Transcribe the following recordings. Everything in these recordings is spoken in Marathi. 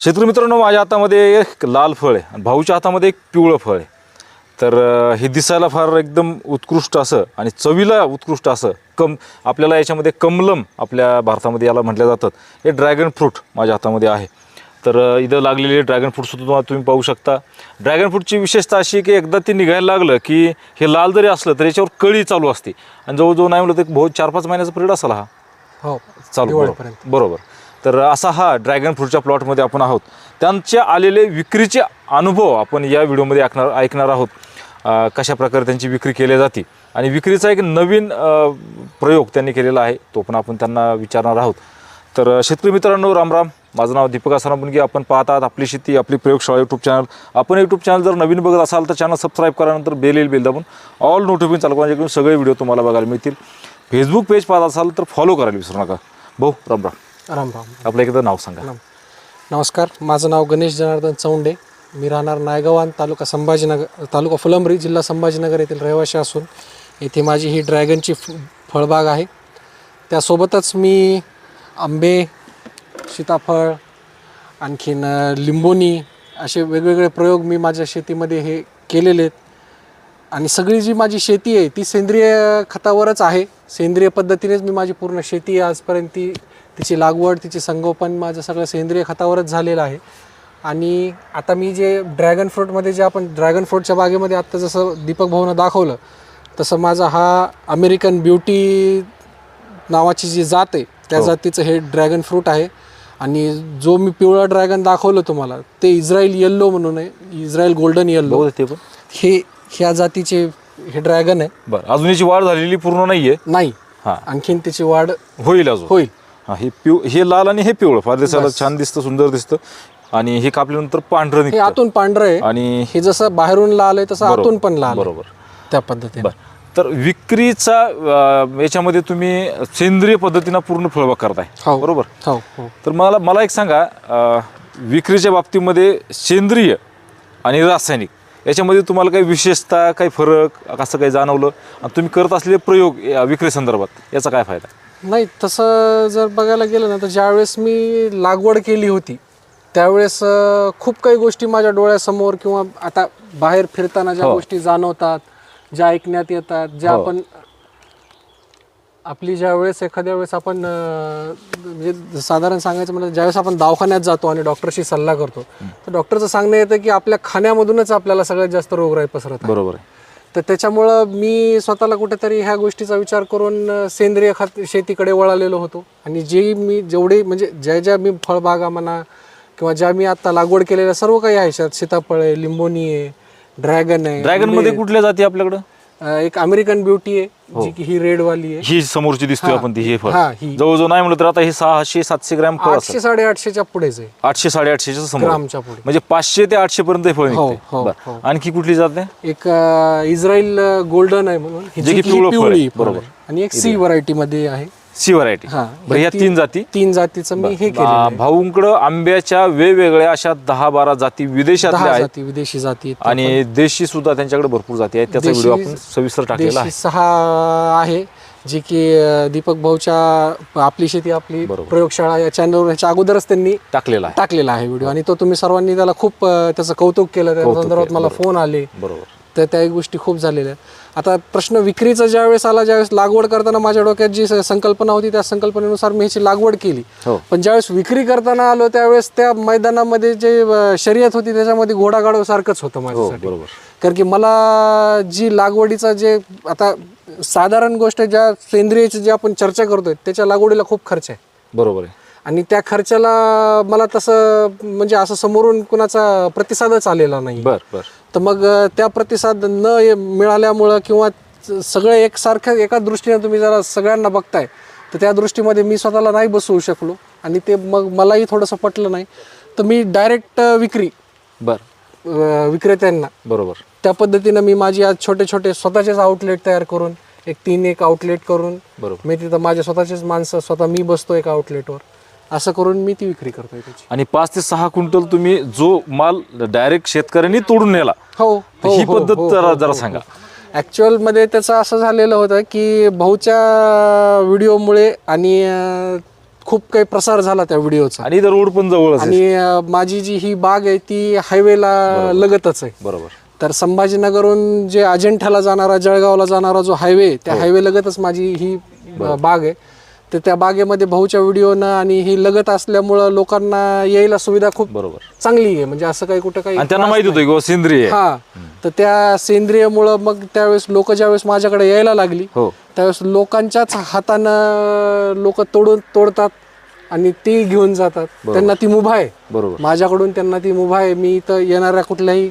शेतकरी मित्रांनो माझ्या हातामध्ये एक लाल फळ आहे आणि भाऊच्या हातामध्ये एक पिवळं फळ आहे. तर हे दिसायला फार एकदम उत्कृष्ट असं आणि चवीला उत्कृष्ट असं कम आपल्याला याच्यामध्ये कमलम आपल्या भारतामध्ये याला म्हटलं जातात. हे ड्रॅगन फ्रूट माझ्या हातामध्ये आहे. तर इथं लागलेले ड्रॅगन फ्रूटसुद्धा तुम्हाला तुम्ही पाहू शकता. ड्रॅगन फ्रूटची विशेषता अशी की एकदा ते निघायला लागलं की हे लाल जरी असलं तर याच्यावर कळी चालू असते. आणि जवळजवळ नाही म्हणलं तर बहुत चार पाच महिन्याचा पिरियड असाल हा. हो चालू बरोबर. तर असा हा ड्रॅगन फ्रूटच्या प्लॉटमध्ये आपण आहोत. त्यांचे आलेले विक्रीचे अनुभव आपण या व्हिडिओमध्ये ऐकणार ऐकणार आहोत. कशा प्रकारे त्यांची विक्री केली जाते. आणि विक्रीचा एक नवीन प्रयोग त्यांनी केलेला आहे तो पण आपण त्यांना विचारणार आहोत. तर शेतकरी मित्रांनो राम राम. माझं नाव दीपक आसाराम आपण आपण पाहतात आपली शेती आपली प्रयोगशाळा यूट्यूब चॅनल आपण यूट्यूब चॅनल जर नवीन बघत असाल तर चॅनल सबस्क्राईब करानंतर बेल येईल बेल दाबून. ऑल नोटिफिकेशन चालू करा सगळे व्हिडिओ तुम्हाला बघायला मिळतील. फेसबुक पेज पाहत असाल तर फॉलो करायला विसरू नका. भाऊ राम राम. राम राम. आपलं एकदा नाव सांगा. नमस्कार माझं नाव गणेश जनार्दन चौंडे. मी राहणार नायगावान तालुका संभाजीनगर तालुका फुलंब्री जिल्हा संभाजीनगर येथील रहिवासी असून येथे माझी ही ड्रॅगनची फ- फळबाग आहे. त्यासोबतच मी आंबे सीताफळ आणखीन अ, लिंबोणी असे वेगवेगळे प्रयोग मी माझ्या शेतीमध्ये हे केलेले आहेत. आणि सगळी जी माझी शेती आहे ती सेंद्रिय खतावरच आहे. सेंद्रिय पद्धतीनेच मी माझी पूर्ण शेती आजपर्यंत ती तिची लागवड तिचे संगोपन माझं सगळं सेंद्रिय खतावरच झालेलं आहे. आणि आता मी जे ड्रॅगन फ्रूटमध्ये जे आपण ड्रॅगन फ्रूटच्या बागेमध्ये आत्ता जसं दीपक भाऊनं दाखवलं तसं माझा हा अमेरिकन ब्युटी नावाची जी जात आहे त्या हो. जातीचं हे ड्रॅगन फ्रूट आहे. आणि जो मी पिवळा ड्रॅगन दाखवलं तुम्हाला ते इस्रायल येल्लो म्हणून आहे इस्रायल गोल्डन येल्लो ते पण. हे ह्या जातीचे हे ड्रॅगन आहे. बरं अजून याची वाढ झालेली पूर्ण नाहीये? नाही. हा. आणखीन त्याची वाढ होईल अजून. होईल. हा हे पिव हे लाल आणि हे पिवळं. फार दिसायला छान दिसतं सुंदर दिसतं. आणि हे कापल्यानंतर पांढरं हे निघतं. आतून पांढरं आहे. आणि हे जसं बाहेरून लाल आहे तसं बरोबर, आतून पण लाल आहे. बरोबर. त्या पद्धतीने. बर. तर विक्रीचा अं, याच्यामध्ये तुम्ही सेंद्रिय पद्धतीनं पूर्ण फळबाग करताय. हो. बरोबर? हो हो. तर मला मला एक सांगा अं, विक्रीच्या बाबतीमध्ये सेंद्रिय आणि रासायनिक याच्यामध्ये तुम्हाला काही विशेषता काही फरक असं काही जाणवलं? आणि तुम्ही करत असलेले प्रयोग या विक्री संदर्भात याचा काय फायदा? नाही तसं जर बघायला गेलं ना तर ज्यावेळेस मी लागवड केली होती त्यावेळेस अं, खूप काही गोष्टी माझ्या डोळ्यासमोर किंवा आता बाहेर फिरताना ज्या हो. गोष्टी जाणवतात ज्या ऐकण्यात येतात ज्या हो. आपण आपली ज्या वेळेस एखाद्या वेळेस आपण अं, म्हणजे साधारण सांगायचं म्हणजे ज्यावेळेस आपण दवाखान्यात जातो आणि डॉक्टरशी सल्ला करतो तर डॉक्टरचं सांगणं येतं की आपल्या खाण्यामधूनच आपल्याला सगळ्यात जास्त रोगराई पसरत आहे. बरोबर आहे तर त्याच्यामुळं मी स्वतःला कुठेतरी ह्या गोष्टीचा विचार करून सेंद्रिय खत शेतीकडे वळालेलो होतो. आणि जे मी जेवढे म्हणजे ज्या ज्या मी फळबागा म्हणा किंवा ज्या मी आता लागवड केलेल्या सर्व काही आहे शेत सीताफळ आहे लिंबोनी आहे ड्रॅगन आहे ड्रॅगनमध्ये कुठल्या जाती आपल्याकडं? अ, एक अमेरिकन ब्युटी आहे जी की ही रेडवाली आहे. ही समोरची दिसतोय आपण ती हे फळ. हा, ही. जवळजवळ नाही म्हणलं तर आता हे सहाशे सातशे ग्रॅम फळ असेल. आठशे साडेआठशेच्या पुढेच आहे. आठशे साडेआठशेच्या समोर. ग्रामच्या पुढे. म्हणजे पाचशे ते आठशे पर्यंत हे फळ हो, निघते हो, बरं. हो. आणखी कुठली जात एक अ, इस्रायल गोल्डन आहे म्हणून. ही जे जी की ही पिवळं फळ आहे, पिवळी फळ बरोबर. आहे. आणि एक सी व्हरायटी मध्ये आहे. सी व्हरायटी हा. बरं या तीन जाती? तीन जातीचं मी हे केलेलं आहे. भाऊंकडं आंब्याच्या वेगवेगळ्या अशा दहा बारा जाती विदेशातल्या दहा आहेत. जाती विदेशी जाती आहेत. आणि देशी सुद्धा त्यांच्याकडे भरपूर जाती आहेत. त्याचा देशी- व्हिडिओ आपण सविस्तर टाकलेला देशी आहे. सहा आहे जी की अं, दीपक भाऊच्या आपली शेती आपली बरोबर. प्रयोगशाळा या चॅनलवर ह्याच्या अगोदरच त्यांनी टाकलेला आहे. टाकलेला आहे व्हिडिओ. आणि तो तुम्ही सर्वांनी त्याला खूप अं, त्याचं कौतुक केलं. त्या कौतुक संदर्भात केलं, मला फोन आले. बरोबर. तर त्या गोष्टी खूप झालेल्या आहेत. आता प्रश्न विक्रीचा ज्यावेळेस आला ज्यावेळेस लागवड करताना माझ्या डोक्यात जी संकल्पना होती त्या संकल्पनेनुसार मी ह्याची लागवड केली. हो. पण ज्यावेळेस विक्री करताना आलो त्यावेळेस त्या मैदानामध्ये जे शर्यत होती त्याच्यामध्ये घोडागाडो सारखंच होतं हो माझ्यासाठी. बरोबर. कारण की मला जी लागवडीचा जे आता साधारण गोष्ट ज्या सेंद्रियची जी आपण चर्चा करतोय त्याच्या लागवडीला खूप खर्च आहे. बरोबर आहे. आणि त्या खर्चाला मला तसं म्हणजे असं समोरून कुणाचा प्रतिसादच आलेला नाही. बर बर. तर मग त्या प्रतिसाद न मिळाल्यामुळं किंवा सगळं एकसारखं एका दृष्टीने तुम्ही जरा सगळ्यांना बघताय तर त्या दृष्टीमध्ये मी स्वतःला नाही बसवू शकलो आणि ते मग मलाही थोडंसं पटलं नाही. तर मी डायरेक्ट विक्री बर. विक्रेत्यांना. बरोबर. त्या पद्धतीनं मी माझी आज छोटे छोटे स्वतःचेच आउटलेट तयार करून एक तीन एक आउटलेट करून बरोबर. मी तिथं माझे स्वतःचेच माणसं स्वतः मी बसतो एका आउटलेटवर असं करून मी ती विक्री करतोय त्याची. आणि पाच ते सहा क्विंटल तुम्ही जो माल डायरेक्ट शेतकऱ्यांनी तोडून नेला हो ही पद्धत जरा जरा सांगा. ऍक्च्युअलमध्ये त्याचं असं झालेलं होतं की भाऊच्या व्हिडिओमुळे आणि अं, खूप काही प्रसार झाला त्या व्हिडिओचा. आणि इथं रोड पण जवळच आहे. आणि अं, माझी जी ही बाग आहे ती हायवेला लगतच आहे. बरोबर. तर संभाजीनगरहून जे अजिंठ्याला जाणारा जळगावला जाणारा जो हायवे त्या हो. हायवे लगतच माझी ही अ, बाग आहे. तर त्या बागेमध्ये भाऊच्या व्हिडिओनं आणि ही लगत असल्यामुळं लोकांना यायला सुविधा खूप बरोबर. चांगली आहे. म्हणजे असं काही कुठं काही आणि त्यांना माहिती होतं की बुवा सेंद्रिय आहे. हा. तर त्या सेंद्रियमुळं मग त्यावेळेस लोक ज्यावेळेस माझ्याकडे यायला लागली हो. त्यावेळेस लोकांच्याच हातानं लोक तोडून तोडतात आणि ती घेऊन जातात. त्यांना ती मुभा आहे. बरोबर. माझ्याकडून त्यांना ती मुभा आहे. मी इथं येणाऱ्या कुठल्याही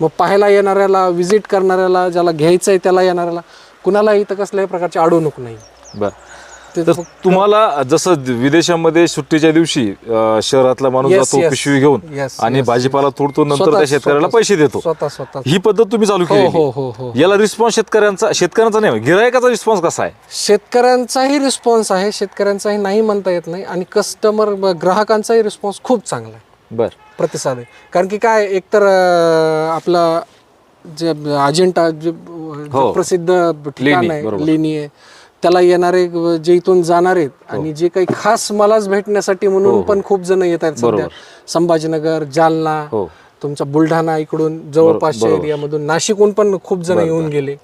मग पाहायला येणाऱ्याला व्हिजिट करणाऱ्याला ज्याला घ्यायचं आहे त्याला येणाऱ्याला कुणालाही इथं कसल्याही प्रकारची अडवणूक नाही. बर. तर तुम्हाला जसं विदेशामध्ये सुट्टीच्या दिवशी अं, शहरातला माणूस Yes, जातो yes. पिशवी घेऊन Yes, आणि भाजीपाला तोडतो नंतर स्वतः- त्या शेतकऱ्याला स्वतः- पैसे देतो. स्वतः स्वतः. ही पद्धत तुम्ही चालू हो केली हो हो हो. याला रिस्पॉन्स शेतकऱ्यांचा शेतकऱ्यांचा नाही गिरायकाचा रिस्पॉन्स कसा आहे? शेतकऱ्यांचाही रिस्पॉन्स आहे शेतकऱ्यांचाही नाही म्हणता येत नाही आणि कस्टमर ग्राहकांचाही रिस्पॉन्स खूप चांगला आहे. बर. प्रतिसाद आहे. कारण की काय एकतर अं, आपला जे अजिंठा जे हो. प्रसिद्ध ठिकाण लेणी, आहे बरोबर. लेणी आहे. त्याला येणारे जे इथून जाणार आहेत हो. आणि जे काही खास मलाच भेटण्यासाठी म्हणून पण खूप जण येत आहेत सध्या. संभाजीनगर जालना हो. तुमचा बुलढाणा इकडून जवळपासच्या एरियामधून नाशिकहून पण खूप जण येऊन गेले.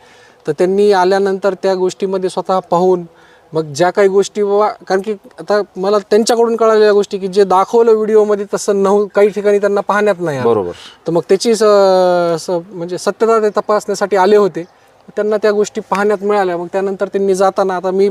तर त्यांनी आल्यानंतर त्या गोष्टीमध्ये स्वतः पाहून मग ज्या काही गोष्टी बाबा कारण की आता मला त्यांच्याकडून कळालेल्या गोष्टी की जे दाखवलं व्हिडिओमध्ये तसं नव्ह काही ठिकाणी त्यांना पाहण्यात नाही. बरोबर. तर मग त्याची म्हणजे सत्यता ते तपासण्यासाठी आले होते. त्यांना त्या गोष्टी पाहण्यात मिळाल्या. मग त्यानंतर त्यांनी जाताना आता मी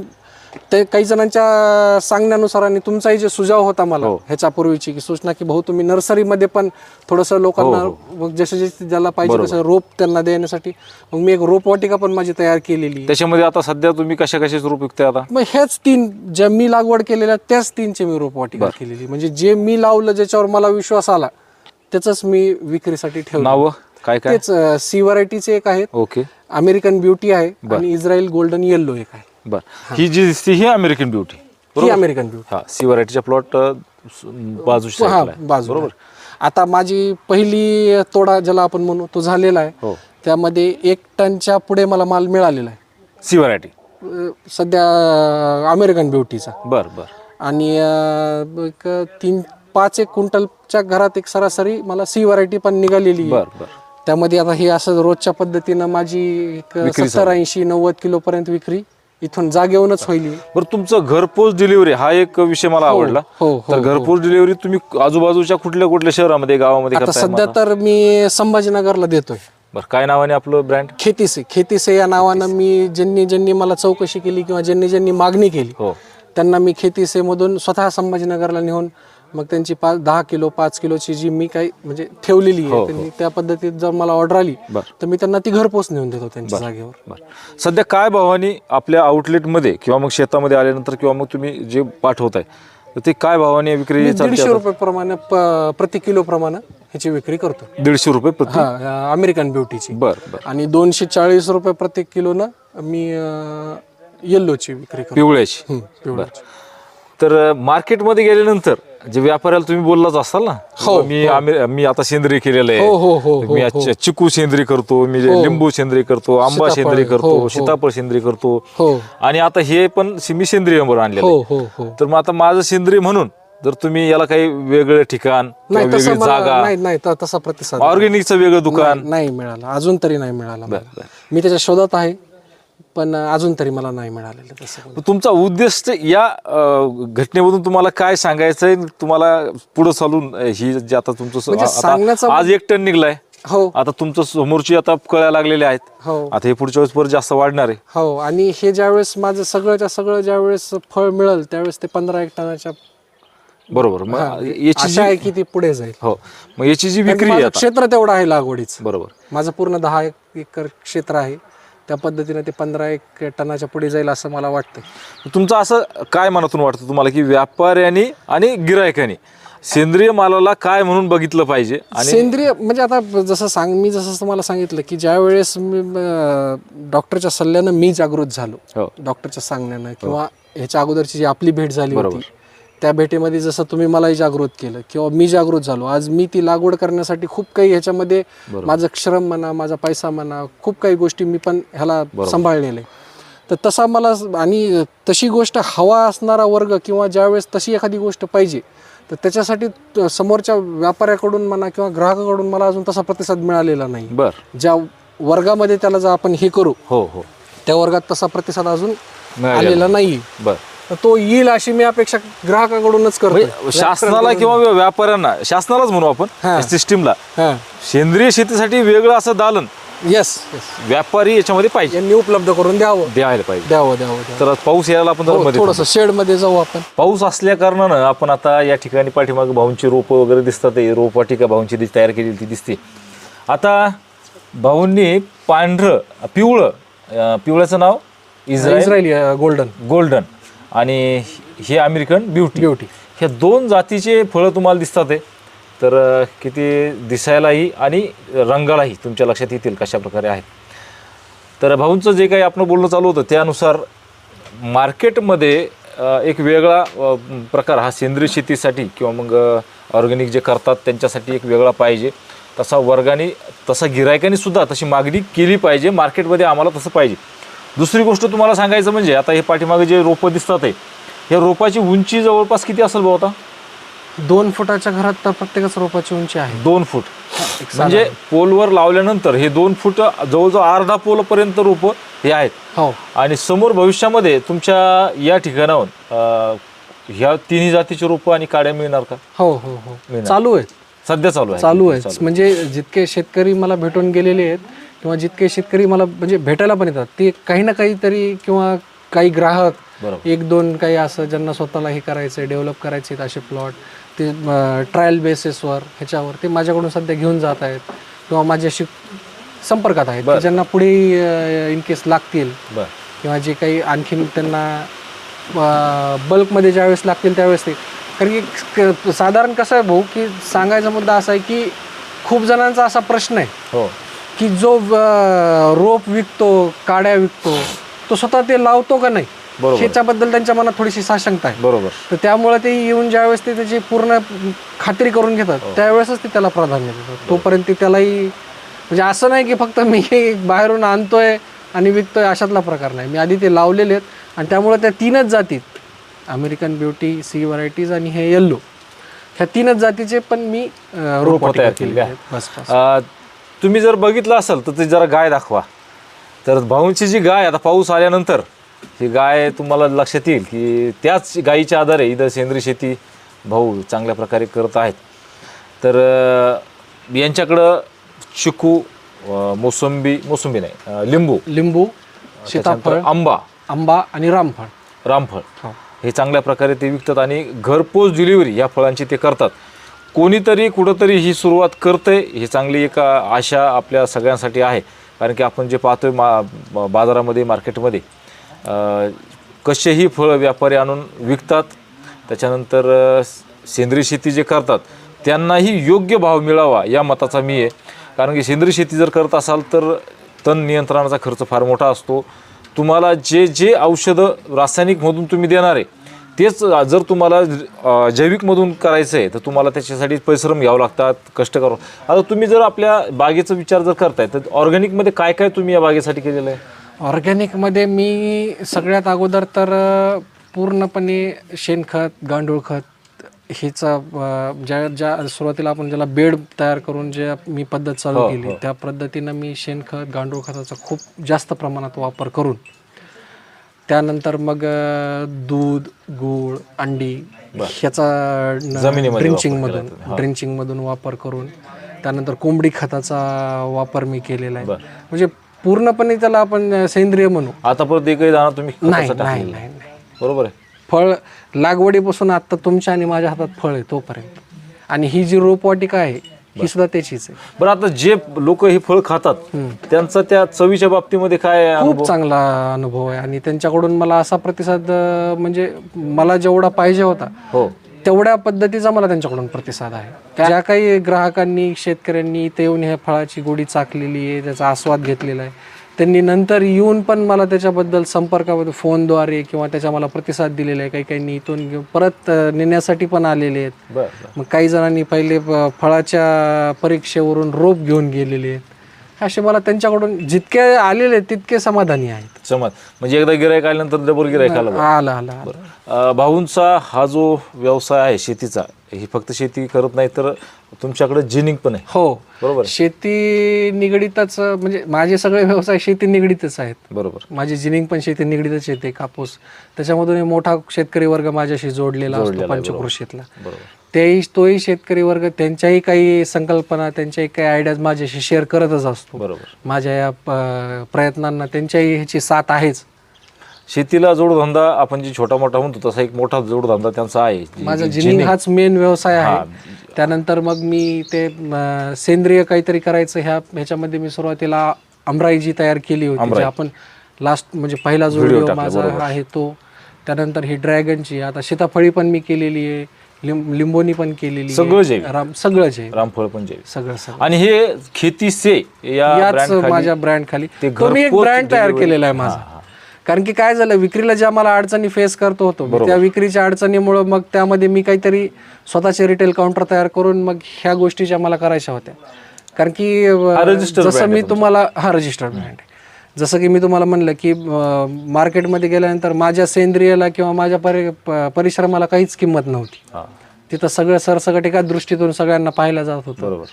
ते काही जणांच्या सांगण्यानुसार आणि तुमचाही जे सुझाव होता मला ह्याच्यापूर्वीची की सूचना की भाऊ तुम्ही नर्सरीमध्ये पण थोडंसं लोकांना मग जसे जसे ज्याला पाहिजे तसं रोप त्यांना देण्यासाठी. मग मी एक रोप वाटिका पण माझी तयार केलेली. त्याच्यामध्ये आता सध्या तुम्ही कशा कशाचे रूप विकते आता? मग हेच तीन ज्या मी लागवड केलेल्या त्याच तीनचे मी रोप वाटिका केलेली. म्हणजे जे मी लावलं ज्याच्यावर मला विश्वास आला त्याच मी विक्रीसाठी ठेवलं. काय काय? तेच सी व्हरायटीचे एक आहेत. ओके. अमेरिकन ब्युटी आहे आणि इस्रायल गोल्डन येल्लो एक आहे. बर. ही. जी दिसते ही अमेरिकन ब्युटी ही अमेरिकन ब्युटी हा सी व्हरायटीचा प्लॉट आहे. बाजू बरोबर? आता माझी पहिली तोडा ज्याला आपण म्हणू तो झालेला आहे. हो. त्यामध्ये एक टनच्या पुढे मला माल मिळालेला आहे. सी व्हरायटी सध्या अमेरिकन ब्युटीचा बर बर. आणि तीन पाच एक क्विंटलच्या घरात एक सरासरी मला सी व्हरायटी पण निघालेली बर बर. त्यामध्ये आता हे असं रोजच्या पद्धतीनं माझी एक सत्तर ऐंशी नव्वद किलो पर्यंत विक्री इथून जागेवरच होईल ही. बरं तुमचं घरपोच डिलिव्हरी हा एक विषय मला आवडला. हो हो तर घरपोच डिलिव्हरी तुम्ही आजूबाजूच्या कुठल्या कुठल्या शहरामध्ये गावामध्ये आता करताय सध्या तर मी संभाजीनगरला देतोय. बरं काय नावाने आपलं ब्रँड खेतीसे खेतीसे या नावानं मी ज्यांनी ज्यांनी मला चौकशी केली किंवा ज्यांनी ज्यांनी मागणी केली हो. त्यांना मी खेतीसेमधून स्वतः संभाजीनगरला नेऊन मग त्यांची पाच दहा किलो पाच किलोची जी मी काही म्हणजे ठेवलेली आहे त्यांनी त्या पद्धतीत जर मला ऑर्डर आली बर. तर मी त्यांना ती घरपोच नेऊन देतो त्यांच्या जागेवर. बरं. सध्या काय भावानी आपल्या आउटलेटमध्ये किंवा मग शेतामध्ये आल्यानंतर किंवा मग तुम्ही जे पाठवताय तर ते काय भावाने विक्री चालते दीडशे रुपये प्रमाणे प- प्रति किलो प्रमाणे ह्याची विक्री करतो. दीडशे रुपये प्रति? हा अमेरिकन ब्युटीची बर बर. आणि दोनशे चाळीस रुपये प्रत्येक किलोनं मी येल्लोची विक्री करतो. पिवळ्याची. हं, पिवळ्याची. तर मार्केटमध्ये गेल्यानंतर जे व्यापाऱ्याला तुम्ही बोललाच असाल ना मी आम्ही- मी आता सेंद्रिय केलेलं हो हो हो आहे मी आज चिकू सेंद्रिय करतो मी लिंबू सेंद्रिय करतो आंबा सेंद्रिय करतो सीताफळ सेंद्रिय करतो. हो. आणि आता हे पण मी सेंद्रिय आणलेलं हो आहे. हो हो. तर मग आता माझं सेंद्रिय म्हणून जर तुम्ही याला काही वेगळं ठिकाण किंवा नाही तसं वेगळी मला जागा नाही नाही त- तसा प्रतिसाद ऑर्गॅनिकचं वेगळं दुकान. नाही- मिळाला. अजून तरी नाही मिळाला मला. मी त्याच्या शोधात आहे. पण अजून तरी मला नाही मिळालेलं तसं तुमचा उद्देश या अं, घटनेमधून तुम्हाला काय सांगायचंय? तुम्हाला पुढे चालून अं, ही जे आता तुमचं स- म्हणजे आता सांगण्याचा- आज एक टन निघलाय. हो. आता तुमचं समोरची आता कळ्या लागलेल्या आहेत. हो. आता हे पुढच्या वेळेस परत जास्त वाढणार आहे. हो आणि हे ज्यावेळेस माझं सगळंच्या सगळं ज्यावेळेस फळ मिळेल त्यावेळेस ते पंधरा एक टनाच्या बरोबर. मग याची आशा जी आहे की ती पुढे जाईल. हो. मग याची जी कारण विक्री आहे माझं आता क्षेत्र तेवढं आहे लागवडीचं. बरोबर. माझं पूर्ण दहा एक एकर क्षेत्र आहे. त्या पद्धतीने ते पंधरा एक टनाच्या पुढे जाईल असं मला वाटतं तुमचं असं काय मनातून वाटतं तुम्हाला की व्यापाऱ्यांनी आणि गिरायकांनी? सेंद्रिय मालाला काय म्हणून बघितलं पाहिजे आणि सेंद्रिय म्हणजे आता जसं सांग मी जसं तुम्हाला सांगितलं की ज्या वेळेस मी अं, डॉक्टरच्या सल्ल्यानं मी जागृत झालो हो. डॉक्टरच्या सांगण्यानं किंवा ह्याच्या अगोदरची जी आपली भेट झाली होती त्या भेटीमध्ये जसं तुम्ही मलाही जागृत केलं किंवा मी जागृत झालो. आज मी ती लागवड करण्यासाठी खूप काही ह्याच्यामध्ये माझं श्रम म्हणा माझा पैसा म्हणा खूप काही गोष्टी मी पण ह्याला सांभाळलेलं तर तसा मला आणि तशी गोष्ट हवा असणारा वर्ग किंवा ज्यावेळेस तशी एखादी गोष्ट पाहिजे तर त्याच्यासाठी समोरच्या व्यापाऱ्याकडून म्हणा किंवा ग्राहकाकडून मला अजून तसा प्रतिसाद मिळालेला नाही. बर. ज्या वर्गामध्ये त्याला जर आपण हे करू हो हो. त्या वर्गात तसा प्रतिसाद अजून आलेला नाही. बर. तर तो येईल अशी मी अपेक्षा ग्राहकाकडूनच करतो म्हणजे शासनाला किंवा व्यापाऱ्यांना शासनालाच म्हणू हा. आपण सिस्टीमला हां. सेंद्रिय शेतीसाठी वेगळं असं दालन येस व्यापारी याच्यामध्ये पाहिजे. यांनी उपलब्ध करून द्यावं. द्यायला पाहिजे. द्यावं द्यावं तर पाऊस यायला आपण मध्ये थोडस शेडमध्ये जाऊ आपण. पाऊस असल्या कारणानं आपण आता या ठिकाणी पाठीमागे भाऊंची रोपं वगैरे दिसतात. रोपवाटिका भाऊंची तयार केलेली ती दिसते. आता भाऊंनी पांढरं पिवळं पिवळ्याचं नाव? इस्रायली? गोल्डन. गोल्डन. आणि हे अमेरिकन ब्युटी. ब्युटी. ह्या दोन जातीचे फळं तुम्हाला दिसतात आहे तर अं, किती दिसायलाही आणि रंगालाही तुमच्या लक्षात येतील कशा प्रकारे आहेत. तर भाऊंचं जे काही आपण बोलणं चालू होतं त्यानुसार मार्केटमध्ये अं, एक वेगळा अं, प्रकार हा सेंद्रिय शेतीसाठी किंवा मग ऑर्गॅनिक जे करतात त्यांच्यासाठी एक वेगळा पाहिजे. तसा वर्गाने तसा गिरायकाने सुद्धा तशी मागणी केली पाहिजे. मार्केटमध्ये आम्हाला तसं पाहिजे. दुसरी गोष्ट तुम्हाला सांगायचं म्हणजे आता हे पाठीमागे जे रोपं दिसतात आहे या रोपाची उंची जवळपास किती असेल भाऊ आता? दोन फुटाच्या घरात तर प्रत्येकच रोपाची उंची आहे. दोन फूट. एक म्हणजे पोलवर लावल्यानंतर हे दोन फूट जवळजवळ अर्धा पोलपर्यंत रोपं हे आहेत. हो. आणि समोर भविष्यामध्ये तुमच्या या ठिकाणाहून अं, ह्या तिन्ही जातीची रोपं आणि काड्या मिळणार का? हो हो हो. मिळणार. चालू आहे सध्या चालू आहे. चालू आहे. म्हणजे जितके शेतकरी मला भेटून गेलेले आहेत किंवा जितके शेतकरी मला म्हणजे भेटायला पण येतात ते काही ना काहीतरी किंवा काही ग्राहक एक दोन काही असं ज्यांना स्वतःला हे करायचं आहे डेव्हलप करायचे आहेत असे प्लॉट ते ट्रायल बेसिसवर ह्याच्यावर ते माझ्याकडून सध्या घेऊन जात आहेत किंवा माझ्याशी संपर्कात आहेत ज्यांना पुढे इन केस लागतील किंवा जे काही आणखीन त्यांना बल्कमध्ये ज्यावेळेस लागतील त्यावेळेस ते. कारण की क- साधारण कसं आहे भाऊ की सांगायचा मुद्दा असा आहे की खूप जणांचा असा प्रश्न आहे. हो. की जो अं, रोप विकतो काड्या विकतो तो स्वतः ते लावतो का नाही? बरोबर. ह्याच्याबद्दल त्यांच्या मनात थोडीशी साशंकता आहे. बरोबर. तर त्यामुळे ते येऊन ज्यावेळेस ते त्याची पूर्ण खात्री करून घेतात त्यावेळेसच ते त्याला प्राधान्य देतात. तोपर्यंत ते त्यालाही म्हणजे असं नाही की फक्त मी हे बाहेरून आणतोय आणि विकतोय अशातला प्रकार नाही. मी आधी ते लावलेले आहेत आणि त्यामुळे त्या तीनच जातीत अमेरिकन ब्युटी सी व्हरायटीज आणि हे येल्लो ह्या तीनच जातीचे पण मी अं, रोपवाटिका तयार केलेली केलेली आहेत. बस बस. अं, तुम्ही जर बघितलं असेल तर ते जरा गाय दाखवा. तर भाऊंची जी गाय आता पाऊस आल्यानंतर ही गाय तुम्हाला लक्षात येईल की त्याच गायीच्या आधारे इथं सेंद्रिय शेती भाऊ चांगल्या प्रकारे करत आहेत. तर यांच्याकडं चिकू मोसंबी मोसंबी नाही लिंबू. लिंबू सीताफळ आंबा. आंबा आणि रामफळ. रामफळ. हे चांगल्या प्रकारे ते विकतात आणि घरपोच डिलिव्हरी या फळांची ते करतात. कोणीतरी कुठंतरी ही सुरुवात करते ही चांगली एक आशा आपल्या सगळ्यांसाठी आहे. कारण की आपण जे पाहतोय मा बाजारामध्ये मार्केटमध्ये कसेही फळं व्यापारी आणून विकतात त्याच्यानंतर सेंद्रिय शेती जे करतात त्यांनाही योग्य भाव मिळावा या मताचा मी आहे. कारण की सेंद्रिय शेती जर करत असाल तर तण नियंत्रणाचा खर्च फार मोठा असतो. तुम्हाला जे जे औषधं रासायनिकमधून तुम्ही देणार आहे तेच जर तुम्हाला जैविकमधून करायचं आहे तर तुम्हाला त्याच्यासाठी परिश्रम घ्यावं लागतात कष्ट करावं आता तुम्ही जर आपल्या बागेचा विचार जर करताय तर ऑर्गॅनिकमध्ये काय काय तुम्ही या बागेसाठी केलेलं आहे? ऑर्गॅनिकमध्ये मी सगळ्यात अगोदर तर पूर्णपणे शेणखत गांडूळ खत हेचा ज्या ज्या सुरुवातीला आपण ज्याला बेड तयार करून जे मी पद्धत चालू केली त्या पद्धतीनं मी शेणखत गांडूळ खताचा खूप जास्त प्रमाणात वापर करून त्यानंतर मग अ, दूध गूळ अंडी ह्याचा जमिनीमध्ये ड्रिंचिंग मधून ड्रिंचिंग मधून वापर करून त्यानंतर कोंबडी खताचा वापर मी केलेला आहे. म्हणजे पूर्णपणे त्याला आपण सेंद्रिय म्हणू. आतापर्यंत एकही दाणा तुम्ही नाही खताचा नाही टाकलेला नाही नाही. नाही. बरोबर आहे. फळ लागवडीपासून आता तुमच्या आणि माझ्या हातात फळ आहे तोपर्यंत. आणि ही जी रोपवाटिका आहे ही सुद्धा त्याचीच आहे. बरं आता जे लोक हे फळ खातात त्यांचा त्या चवीच्या बाबतीमध्ये काय खूप चांगला अनुभव आहे. आणि त्यांच्याकडून मला असा प्रतिसाद म्हणजे मला जेवढा पाहिजे होता हो. तेवढ्या पद्धतीचा मला त्यांच्याकडून प्रतिसाद आहे. ज्या काही ग्राहकांनी शेतकऱ्यांनी इथे येऊन ह्या फळाची गोडी चाकलेली आहे त्याचा आस्वाद घेतलेला आहे. त्यांनी नंतर येऊन पण मला त्याच्याबद्दल संपर्कामध्ये फोनद्वारे किंवा त्याच्या मला प्रतिसाद दिलेला आहे. काही काहींनी इथून घेऊन परत नेण्यासाठी पण आलेले आहेत. मग काही जणांनी पहिले फळाच्या परीक्षेवरून रोप घेऊन गेलेले आहेत. असे मला त्यांच्याकडून जितके आलेले तितके समाधानी आहेत. समज. म्हणजे एकदा गिरायक आल्यानंतर डबल गिरायक आलं बा. आलं आलं अ, भाऊंचा हा जो व्यवसाय आहे शेतीचा ही फक्त शेती करत नाही तर तुमच्याकडे जिनिंग पण आहे. हो. बरोबर? शेती निगडीतच म्हणजे माझे सगळे व्यवसाय शेती निगडीतच आहेत. बरोबर. माझी जिनिंग पण शेती निगडीतच येते कापूस. त्याच्यामधून एक मोठा शेतकरी वर्ग माझ्याशी जोडलेला असतो पंचकृषीतला बरोबर. तेही तोही शेतकरी वर्ग त्यांच्याही काही संकल्पना त्यांच्याही काही आयडियाज माझ्याशी शेअर करतच असतो. बरोबर. माझ्या या प- प्रयत्नांना त्यांच्याही ह्याची साथ आहेच. शेतीला जोडधंदा आपण जे छोटा मोठा म्हणतो तसा एक मोठा जोडधंदा त्यांचा आहे. जी- माझा जी- जिनिंग हाच मेन व्यवसाय आहे. त्यानंतर मग मी ते म, सेंद्रिय काहीतरी करायचं ह्या ह्याच्यामध्ये मी सुरुवातीला अमराईजी तयार केली होती जे आपण लास्ट म्हणजे पहिला जो व्हिडिओ माझा आहे तो. त्यानंतर ही ड्रॅगनची आता सीताफळी पण मी केलेली आहे. लिंब लिंबोनी पण केलेली आहे. सगळं जैविक. राम सगळं जैविक. रामफळ पण जैविक. सगळं सगळं. आणि हे खेती से या याच brand खाली माझ्या ब्रँड खाली. ते तो मी एक घरपोच ब्रँड तयार delivery- केलेला आहे माझा. कारण की काय झालं विक्रीला ज्या मला अडचणी फेस करतो होतो मी त्या विक्रीच्या अडचणीमुळे मग त्यामध्ये मी काहीतरी स्वतःचे रिटेल काउंटर तयार करून मग ह्या गोष्टी मला करायच्या होत्या. कारण की अं, registered जसं मी तुम्हाला हा रजिस्टर्ड ब्रँड आहे. जसं की मी तुम्हाला म्हणलं की मार्केटमध्ये गेल्यानंतर माझ्या सेंद्रियला किंवा माझ्या परि प- परिश्रमाला काहीच किंमत नव्हती. तिथं सगळं सरसकट एका दृष्टीतून सगळ्यांना पाहिलं जात होतं. बरोबर.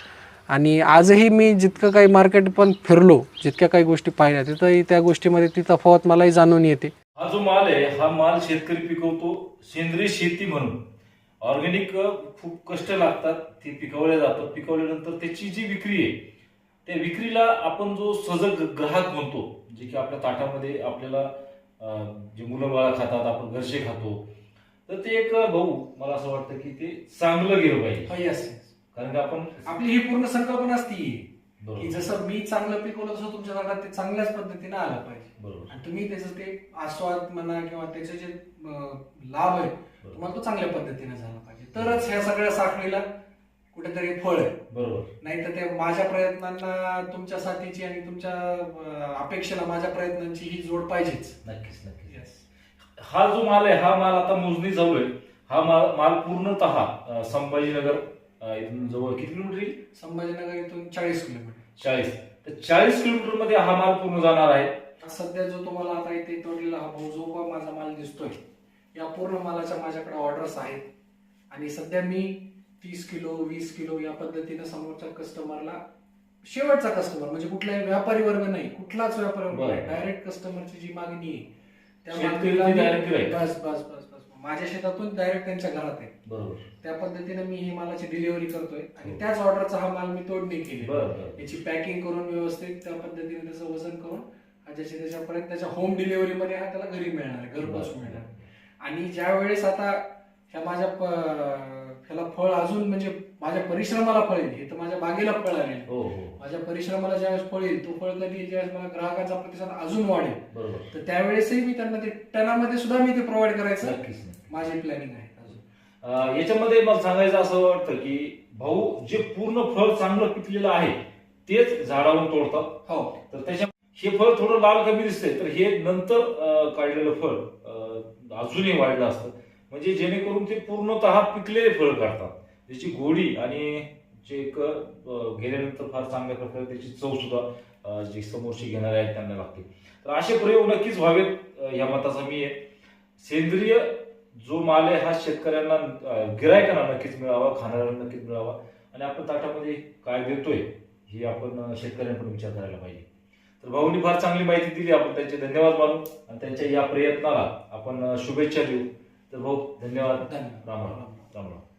आणि आजही मी जितकं काही मार्केट पण फिरलो जितक्या काही गोष्टी पाहिल्या तिथंही त्या गोष्टीमध्ये ती तफावत मलाही जाणून येते. हा जो माल आहे हा माल शेतकरी पिकवतो सेंद्रिय शेती म्हणून. ऑर्गॅनिक खूप कष्ट लागतात ते पिकवले जातात. पिकवल्यानंतर त्याची जी विक्री आहे त्या विक्रीला आपण जो सजग ग्राहक म्हणतो जे की आपल्या ताटामध्ये आपल्याला जे मुलं बाळा खातात आपण घरचे खातो तर ते एक भाऊ मला असं वाटतं की ते चांगलं गेलं पाहिजे. कारण की आपण आपली ही पूर्ण संकल्पना असती. की जसं मी चांगलं पिकवलं तसं तुमच्या भागात ते चांगल्याच पद्धतीने आलं पाहिजे. बरोबर. आणि तुम्ही त्याचं ते आस्वाद म्हणा किंवा त्याचे जे लाभ आहे तुम्हाला तो चांगल्या पद्धतीने झाला पाहिजे. तरच ह्या सगळ्या साखळीला कुठेतरी फळ आहे. बरोबर. नाही तर ते माझ्या प्रयत्नांना तुमच्या साथीची आणि तुमच्या अं, अपेक्षेला माझ्या प्रयत्नांची ही जोड पाहिजेच. नक्कीच नक्कीच. हा जो माल आहे हा माल आता मोजणी चालू आहे. हा माल माल पूर्णतः अं, संभाजीनगर अं, इथून जवळ किती किलोमीटर येईल? संभाजीनगर इथून चाळीस किलोमीटर. चाळीस. तर चाळीस किलोमीटरमध्ये हा माल पूर्ण जाणार आहे. सध्या जो तुम्हाला आता इथे तोडलेला हा भाऊ जो का माझा माल दिसतोय या पूर्ण मालाच्या माझ्याकडे ऑर्डर्स आहेत. आणि सध्या मी तीस किलो वीस किलो या पद्धतीने समोरच्या कस्टमरला शेवटचा कस्टमर म्हणजे कुठलाही व्यापारी वर्ग नाही कुठलाच व्यापारी वर्ग नाही. डायरेक्ट कस्टमरची जी मागणी आहे त्या. बस बस बस बस. माझ्या शेतातून डायरेक्ट त्यांच्या घरात आहे. बरोबर. त्या पद्धतीने मी ही मालाची डिलिव्हरी करतोय आणि त्याच ऑर्डरचा हा माल मी तोडणी केली. याची पॅकिंग करून व्यवस्थित त्या पद्धतीने त्याचं वजन करून हा ज्याच्या त्याच्यापर्यंत त्याच्या होम डिलिव्हरी मध्ये हा त्याला घरी मिळणार आहे घरपोच मिळणार. आणि ज्या वेळेस आता ह्या माझ्या ह्याला फळ अजून म्हणजे माझ्या परिश्रमाला फळ येईल. हे तर माझ्या बागेला फळ आले हो हो. माझ्या परिश्रमाला ज्यावेळेस फळ येईल तो फळ कधी ज्यावेळेस मला ग्राहकांचा प्रतिसाद अजून वाढेल. बरोबर. तर त्यावेळेसही मी त्यांना ते टनामध्ये सुद्धा मी ते प्रोव्हाइड करायचं. नक्कीच नक्कीच. माझी प्लॅनिंग आहे अजून. अं, याच्यामध्ये मला सांगायचं असं वाटतं की भाऊ जे पूर्ण फळ चांगलं पिकलेलं आहे तेच झाडावरून तोडतात. हो. तर त्याच्या हे फळ थोडं लाल कमी दिसतंय तर हे नंतर अं, काढलेलं फळ अं, अजूनही वाढलं असतं. म्हणजे जेणेकरून ते पूर्णतः पिकलेले फळ काढतात. त्याची गोडी आणि जे एक गेल्यानंतर फार चांगल्या प्रकारे त्याची चव सुद्धा जे जी समोरची घेणारे आहेत त्यांना लागते. तर असे प्रयोग नक्कीच व्हावेत या मताचा मी आहे सेंद्रिय जो माल आहे हा शेतकऱ्यांना गिरायकांना नक्कीच मिळावा खाणाऱ्यांना नक्कीच मिळावा. आणि आपण ताटामध्ये काय देतोय हे आपण शेतकऱ्यांकडून विचार करायला पाहिजे. तर भाऊनी फार चांगली माहिती दिली आपण त्यांचे धन्यवाद मानू. आणि त्यांच्या या प्रयत्नाला आपण शुभेच्छा देऊ. तर भाऊ धन्यवाद. धन्यवाद. राम राम. राम राम.